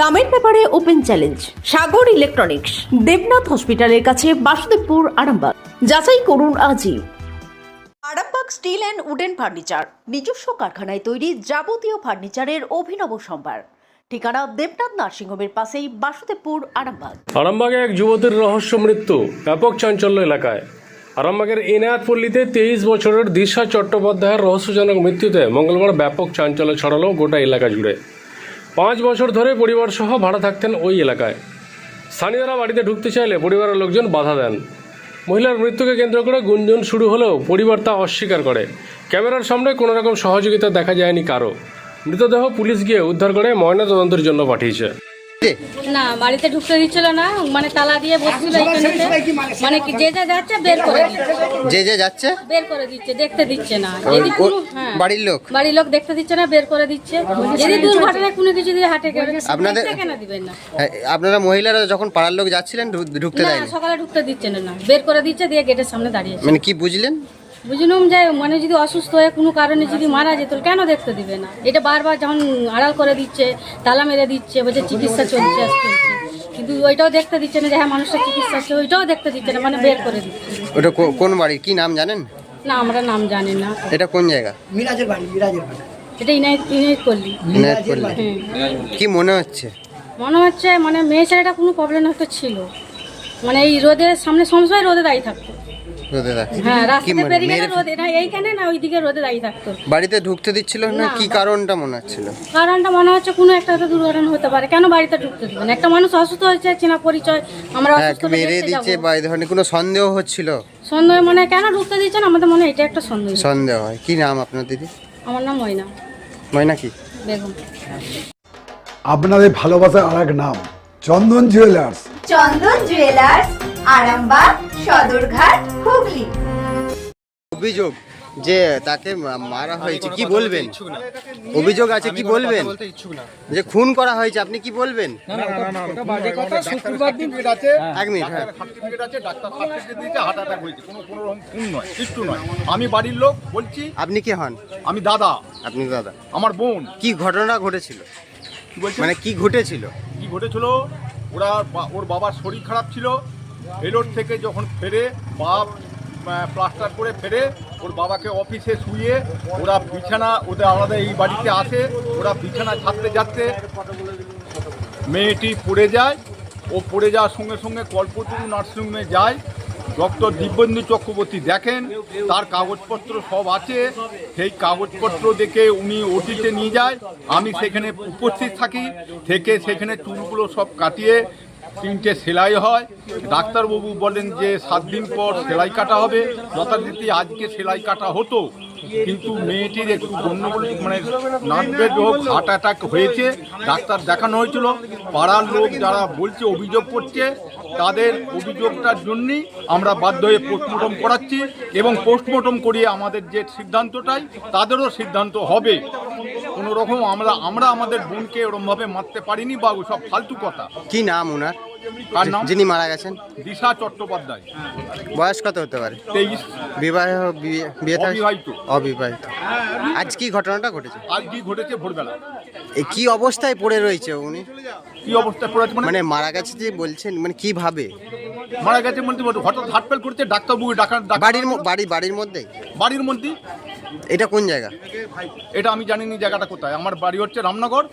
দামের ব্যাপারে open challenge Sagar electronics Debnath হসপিটালের কাছে বাসুদেবপুর আরামবাগ। যাচাই করুন আজই। Arambagh steel and wooden furniture নিজস্ব কারখানায় তৈরি যাবতীয় ফার্নিচারের অভিনব সম্ভার। ঠিকানা দেবনাথ নার্সিংহোমের পাশেই বাসুদেবপুর আরামবাগ। আরামবাগে এক যুবতীর রহস্য মৃত্যু ব্যাপক চাঞ্চল্য এলাকায়। আরামবাগের ইনায়াতপল্লীতে তেইশ বছরের দিশা চট্টোপাধ্যায়ের রহস্যজনক মৃত্যুতে মঙ্গলবার ব্যাপক চাঞ্চল্য ছড়ালো গোটা এলাকা জুড়ে। পাঁচ বছর ধরে পরিবার সহ ভাড়া থাকতেন ওই এলাকায়। স্থানীয়রা বাড়িতে ঢুকতে চাইলে পরিবারের লোকজন বাধা দেন। মহিলার মৃত্যুকে কেন্দ্র করে গুঞ্জন শুরু হলেও পরিবার তা অস্বীকার করে। ক্যামেরার সামনে কোনো রকম সহযোগিতা দেখা যায়নি কারও। মৃতদেহ পুলিশ গিয়ে উদ্ধার করে ময়নাতদন্তের জন্য পাঠিয়েছে। না বাড়িতে ঢুকতে দিচ্ছিল না মানে তালা দিয়ে বসছিল মানে কি যে যা যাচ্ছে বের করে যে যে যাচ্ছে? বের করে দিচ্ছে দেখতে দিচ্ছে না। যদি হ্যাঁ। বাড়ির লোক? বাড়ির লোক দেখতে দিচ্ছে না বের করে দিচ্ছে। যদি দুর্ঘটনায় কোনো কিছু দিয়ে হাটে গেলে আপনাদের- কেন দিবেন না? হ্যাঁ, আপনারা মহিলারা যখন পাড়ার লোক যাচ্ছিলেন ঢুকতে না সকালে ঢুকতে দিচ্ছে না। বের করে দিচ্ছে দিয়ে গেটের সামনে দাঁড়িয়েছে মানে কি বুঝলেন? বুঝলাম যে মানে যদি অসুস্থ হয়ে কোনো কারণে যদি মারা যেত কেন দেখতে দিবে না? এটা বারবার যখন আড়াল করে দিচ্ছে তালা মেরে দিচ্ছে বলছে চিকিৎসা চলছে চলছে। কিন্তু ওইটাও দেখতে দিচ্ছে না যে হ্যাঁ মানুষের চিকিৎসা আছে ওইটাও দেখতে দিচ্ছে না মানে বের করে দিচ্ছে। ওটা কোন বাড়ি? কি নাম জানেন? না আমরা নাম জানি না। এটা কোন জায়গা? মিরাজের বাড়ি মিরাজের বাড়ি। এটা ইনাইট ইনাইট করলি ইনায়তপল্লী। হ্যাঁ। কি মনে হচ্ছে? মনে হচ্ছে মানে মেয়ে ছেলেটা কোনো প্রবলেম হয়তো ছিল। মানে এই রোদের সামনে সবসময় রোদে দাঁড়িয়ে থাকতো। রোদেদা হ্যাঁ কি রাস্তাতে মানে গেলে রোদে না এইখানে না ওইদিকে রোদে দাঁড়িয়ে থাকতো। বাড়িতে ঢুকতে দিচ্ছিল না? কি কারণটা মনে হচ্ছিল? কারণটা মনে হচ্ছে কোনো একটা হয়তো দুর্ঘটনা হতে পারে। কেন বাড়িতে ঢুকতে দিবেন একটা মানুষ অসুস্থ হয়েছে চেনা পরিচয় আমরা হ্যাঁ অসুস্থ মেরে দিচ্ছে বা এই ধরনের কোনো সন্দেহ হচ্ছিল? সন্দেহ মানে কেন ঢুকতে দিচ্ছেন আমাদের মনে এটা একটা সন্দেহ। সন্দেহ হয়। কি নাম আপনার দিদি? আমার নাম ময়না। ময়না কি? বেগম। আপনাদের ভালোবাসার আর এক নাম চন্দন জুয়েলার্স চন্দন জুয়েলার্স আরামবাগ সদরঘাট হুগলি। অভিযোগ যে তাকে মারা হয়েছে কি বলবেন? অভিযোগ আছে কি বলবেন? যে খুন করা হয়েছে আপনি কি বলবেন? আছে। এক মিনিট হ্যাঁ। সার্টিফিকেট আছে ডাক্তার সার্টিফিকেট দিয়েছে হার্ট অ্যাটাক হয়েছে কোনো কোনো রকম খুন নয় কিচ্ছু নয়। আমি বাড়ির লোক বলছি আপনি কি হন? আমি দাদা। আপনি দাদা। আমার বোন। কি ঘটনা ঘটেছিল? মানে কি ঘটেছিল? কি ঘটেছিল? ওরা ওর বাবার শরীর খারাপ ছিল এলোর থেকে যখন ফেরে, বাপ প্লাস্টার করে ফেরে, ওর বাবাকে অফিসে শুয়ে ওরা বিছানা, ওদের আলাদা এই বাড়িতে আসে, ওরা বিছানা ছাড়তে যাচ্ছে মেয়েটি পড়ে যায়। ও পড়ে যাওয়ার সঙ্গে সঙ্গে কল্পতরু নার্সিংহোমে যায়। ডক্টর দিব্যেন্দু চক্রবর্তী দেখেন, তার কাগজপত্র সব আছে। সেই কাগজপত্র দেখে উনি ওটিতে নিয়ে যায়। আমি সেখানে উপস্থিত থাকি, থেকে সেখানে চুলগুলো সব কাটিয়ে তিনটে সেলাই হয়। ডাক্তারবাবু বলেন যে সাত দিন পর সেলাই কাটা হবে। যথারীতি আজকে সেলাই কাটা হতো। কিন্তু মেয়েটির একটু গণ্ডগোল মানে নার্ভের রোগ হার্ট অ্যাটাক হয়েছে। ডাক্তার দেখানো হয়েছিল। পাড়ার লোক যারা বলছে, অভিযোগ করছে, তাদের অভিযোগটার জন্যই আমরা বাধ্য হয়ে পোস্টমর্টম করাচ্ছি এবং পোস্টমর্টম করিয়ে আমাদের যে সিদ্ধান্তটাই, তাদেরও সিদ্ধান্ত হবে। কোনো রকম আমরা আমরা আমাদের বোনকে ওরমভাবে মারতে পারিনি বা সব ফালতু কথা। কি নাম ওনার? কার নাম? যিনি মারা গেছেন? দিশা চট্টোপাধ্যায়। বয়স কত হতে পারে? তেইশ। বিবাহ বিয়ে বিয়ে থা- অবিবাহিত। অবিবাহিত। আজ কি ঘটনাটা ঘটেছে? আজ কি ঘটেছে ভোরবেলা। এ কি অবস্থায় পড়ে রয়েছে উনি? কি অবস্থায় পড়ে আছে মানে? মানে মারা গেছে যে বলছেন মানে কীভাবে? মারা গেছে বলতে হঠাৎ হাটফেল করছে ডাক্তারবাবু ডাকার ডাক- বাড়ির ম- বাড়ি বাড়ির মধ্যে? বাড়ির মধ্যে। এটা কোন জায়গা? এটা আমি জানি নি জায়গাটা কোথায়। আমার বাড়ি হচ্ছে রামনগর।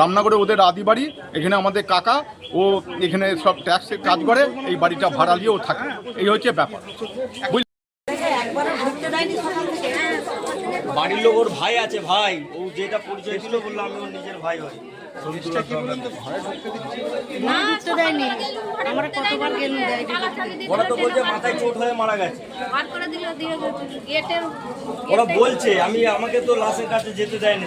রামনগরে ওদের আদি বাড়ি। এখানে আমাদের কাকা ও এখানে সব ট্যাক্সের কাজ করে এই বাড়িটা ভাড়া নিয়েও থাকে। এই হচ্ছে ব্যাপার। বুঝলি? বাড়ির লোক ওর ভাই আছে ভাই। ও যেটা পরিচয় দিল বলল আমি ওর নিজের ভাই হই ওরা তো বলছে মাথায় চোট হয়ে মারা গেছে। ওরা বলছে আমি আমাকে তো লাশের কাছে যেতে দেয়নি।